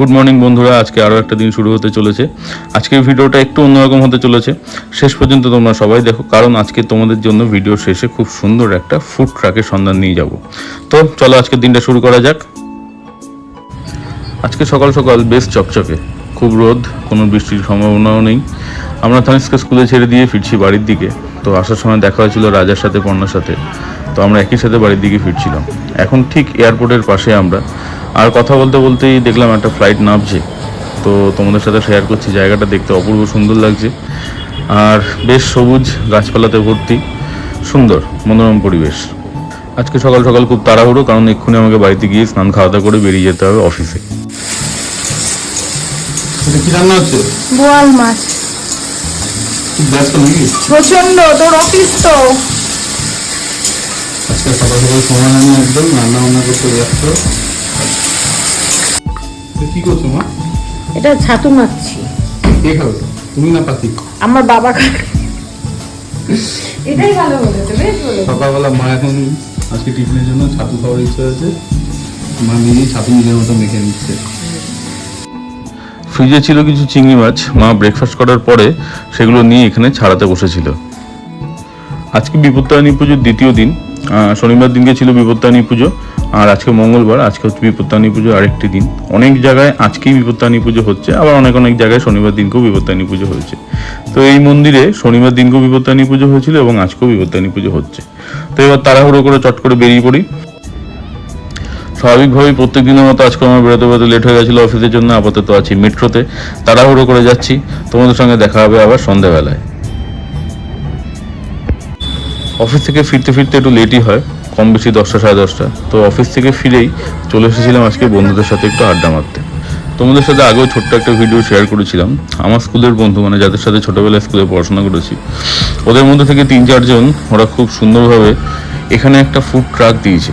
Good morning বন্ধুরা। আজকে আরও একটা দিন শুরু হতে চলেছে। আজকের ভিডিওটা একটু অন্যরকম হতে চলেছে। শেষ পর্যন্ত তোমরা সবাই দেখো, কারণ আজকে তোমাদের জন্য ভিডিও শেষে খুব সুন্দর একটা ফুড ট্রাকের সন্ধান নিয়ে যাব। তো চলো আজকের দিনটা শুরু করা যাক। আজকে সকাল সকাল বেশ চকচকে। খুব রোদ, কোনো বৃষ্টির সম্ভাবনাও নেই। আমরা থানিসকে স্কুলে ছেড়ে দিয়ে ফিরছি বাড়ির দিকে। তো আসার সময় দেখা হয়েছিল রাজার সাথে পর্ণার সাথে। তো আমরা একই সাথে বাড়ির দিকে ফিরছিলাম। এখন ঠিক এয়ারপোর্টের পাশে আমরা। আর কথা বলতে বলতেই দেখলাম একটা ফ্লাইট নামছে। তো তোমাদের সাথে শেয়ার করছি জায়গাটা দেখতে অপূর্ব সুন্দর লাগছে। আর বেশ সবুজ গাছপালাতে ভর্তি সুন্দর মনোরম পরিবেশ। আজকে সকাল সকাল খুব তাড়াহুড়ো কারণ এক্ষুনি আমাকে বাড়িতে গিয়ে স্নান খাওয়া দাওয়া করে বেরিয়ে যেতে হবে অফিসে কি রান্না হচ্ছে? বোয়াল মাছ। প্রচণ্ড তোর অফিস তো। আজকে সকাল সকাল সময় নেই একদম রান্না বান্না করতে ব্যস্ত। কি করছ মা? এটা ছাতু মাছি কে খাবে? তুমি না পাতি? আমার বাবা খাবে। এটাই ভালো বলেছে বেশ বলেছে। সকালবেলা মা এখন আজকে টিফিনের জন্য ছাতু খাওয়ার ইচ্ছা আছে। মা নিজেই ছাতু নিজের মতো মেখে নিচ্ছে। ফ্রিজে ছিল কিছু চিংড়ি মাছ। মা ব্রেকফাস্ট করার পরে সেগুলো নিয়ে এখানে ছাড়াতে বসেছিল। আজকে বিপত্তায়নী পুজোর দ্বিতীয় দিন। আহ, শনিবার দিনকে ছিল বিপত্তায়নী পুজো। আর আজকে মঙ্গলবার, আজকে হচ্ছে বিপত্তায়নী পুজো আরেকটি দিন। অনেক জায়গায় আজকেই বিপত্তায়নী পুজো হচ্ছে, আবার অনেক অনেক জায়গায় শনিবার দিনকেও বিপত্তায়নী পুজো হয়েছে। তো এই মন্দিরে শনিবার দিনকেও বিপত্তায়নী পুজো হয়েছিল এবং আজকেও বিপত্তায়নী পুজো হচ্ছে। তো এবার তাড়াহুড়ো করে চট করে বেরিয়ে পড়ি। স্বাভাবিকভাবেই প্রত্যেক দিনের মতো আজকে আমার বেরোতে বেরোতে লেট হয়ে গেছিল অফিসের জন্য, আপাতত আছি মেট্রোতে তাড়াহুড়ো করে যাচ্ছি, তোমাদের সঙ্গে দেখা হবে আবার সন্ধ্যাবেলায়। অফিস থেকে ফিরতে ফিরতে একটু লেটই হয়, কম বেশি দশটা সাড়ে দশটা। তো অফিস থেকে ফিরেই চলে এসেছিলাম আজকে বন্ধুদের সাথে একটু আড্ডা মারতে। তোমাদের সাথে আগেও ছোট্ট একটা ভিডিও শেয়ার করেছিলাম। আমার স্কুলের বন্ধু মানে যাদের সাথে ছোটবেলায় স্কুলে পড়াশোনা করেছি, ওদের মধ্যে থেকে তিন চারজন ওরা খুব সুন্দরভাবে এখানে একটা ফুড ট্রাক দিয়েছে।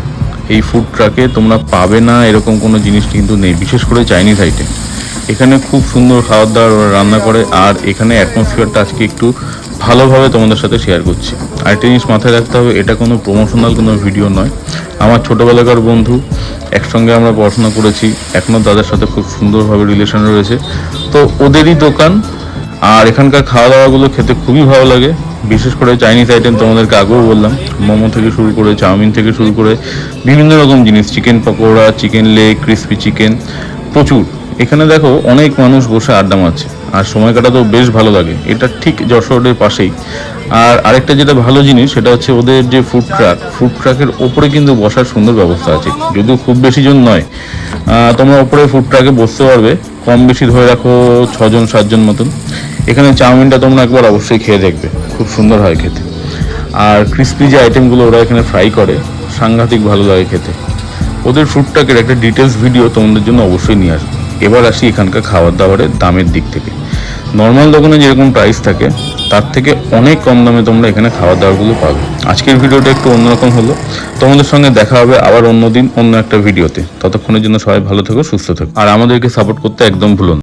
এই ফুড ট্রাকে তোমরা পাবে না এরকম কোনো জিনিস কিন্তু নেই, বিশেষ করে চাইনিজ আইটেম এখানে খুব সুন্দর খাওয়ার দাওয়ার রান্না করে, আর এখানে অ্যাটমসফিয়ারটা আজকে একটু ভালোভাবে তোমাদের সাথে শেয়ার করছি। আরেকটা জিনিস মাথায় রাখতে হবে, এটা কোনো প্রমোশনাল কোনো ভিডিও নয়। আমার ছোটোবেলাকার বন্ধু, একসঙ্গে আমরা পড়াশোনা করেছি এখনও তাদের সাথে খুব সুন্দরভাবে রিলেশন রয়েছে। তো ওদেরই দোকান, আর এখানকার খাওয়া দাওয়াগুলো খেতে খুবই ভালো লাগে। বিশেষ করে চাইনিজ আইটেম তোমাদেরকে আগেও বললাম, মোমো থেকে শুরু করে চাউমিন থেকে শুরু করে বিভিন্ন রকম জিনিস chicken pakora chicken leg crispy chicken প্রচুর। এখানে দেখো অনেক মানুষ বসে আড্ডা মারছে, আর সময় কাটাতেও বেশ ভালো লাগে। এটা ঠিক যশোরের পাশেই। আর আরেকটা যেটা ভালো জিনিস, সেটা হচ্ছে ওদের যে ফুড ট্রাক ফুড ট্রাকের ওপরে কিন্তু বসার সুন্দর ব্যবস্থা আছে। যদিও খুব বেশি জন নয় তোমরা ওপরে ফুড ট্রাকে বসতে পারবে। কম বেশি ধরে রাখো ছজন, সাতজন মতন। এখানে চাউমিনটা তোমরা একবার অবশ্যই খেয়ে দেখবে, খুব সুন্দর হয় খেতে। আর ক্রিস্পি যে আইটেমগুলো ওরা এখানে ফ্রাই করে, সাংঘাতিক ভালো লাগে খেতে। ওদের ফুড ট্রাকের একটা ডিটেলস ভিডিও তোমাদের জন্য অবশ্যই নিয়ে আসব। এবার আসি এখানকার খাবার দাবারের দামের দিক থেকে। নর্মাল দোকানে যেরকম প্রাইস থাকে, তার থেকে অনেক কম দামে তোমরা এখানে খাবার দাবারগুলো পাবে। আজকের ভিডিওটা একটু অন্যরকম হলো। তোমাদের সঙ্গে দেখা হবে আবার অন্যদিন অন্য একটা ভিডিওতে। ততক্ষণের জন্য সবাই ভালো থেকো, সুস্থ থেকো। আর আমাদেরকে সাপোর্ট করতে একদম ভুলো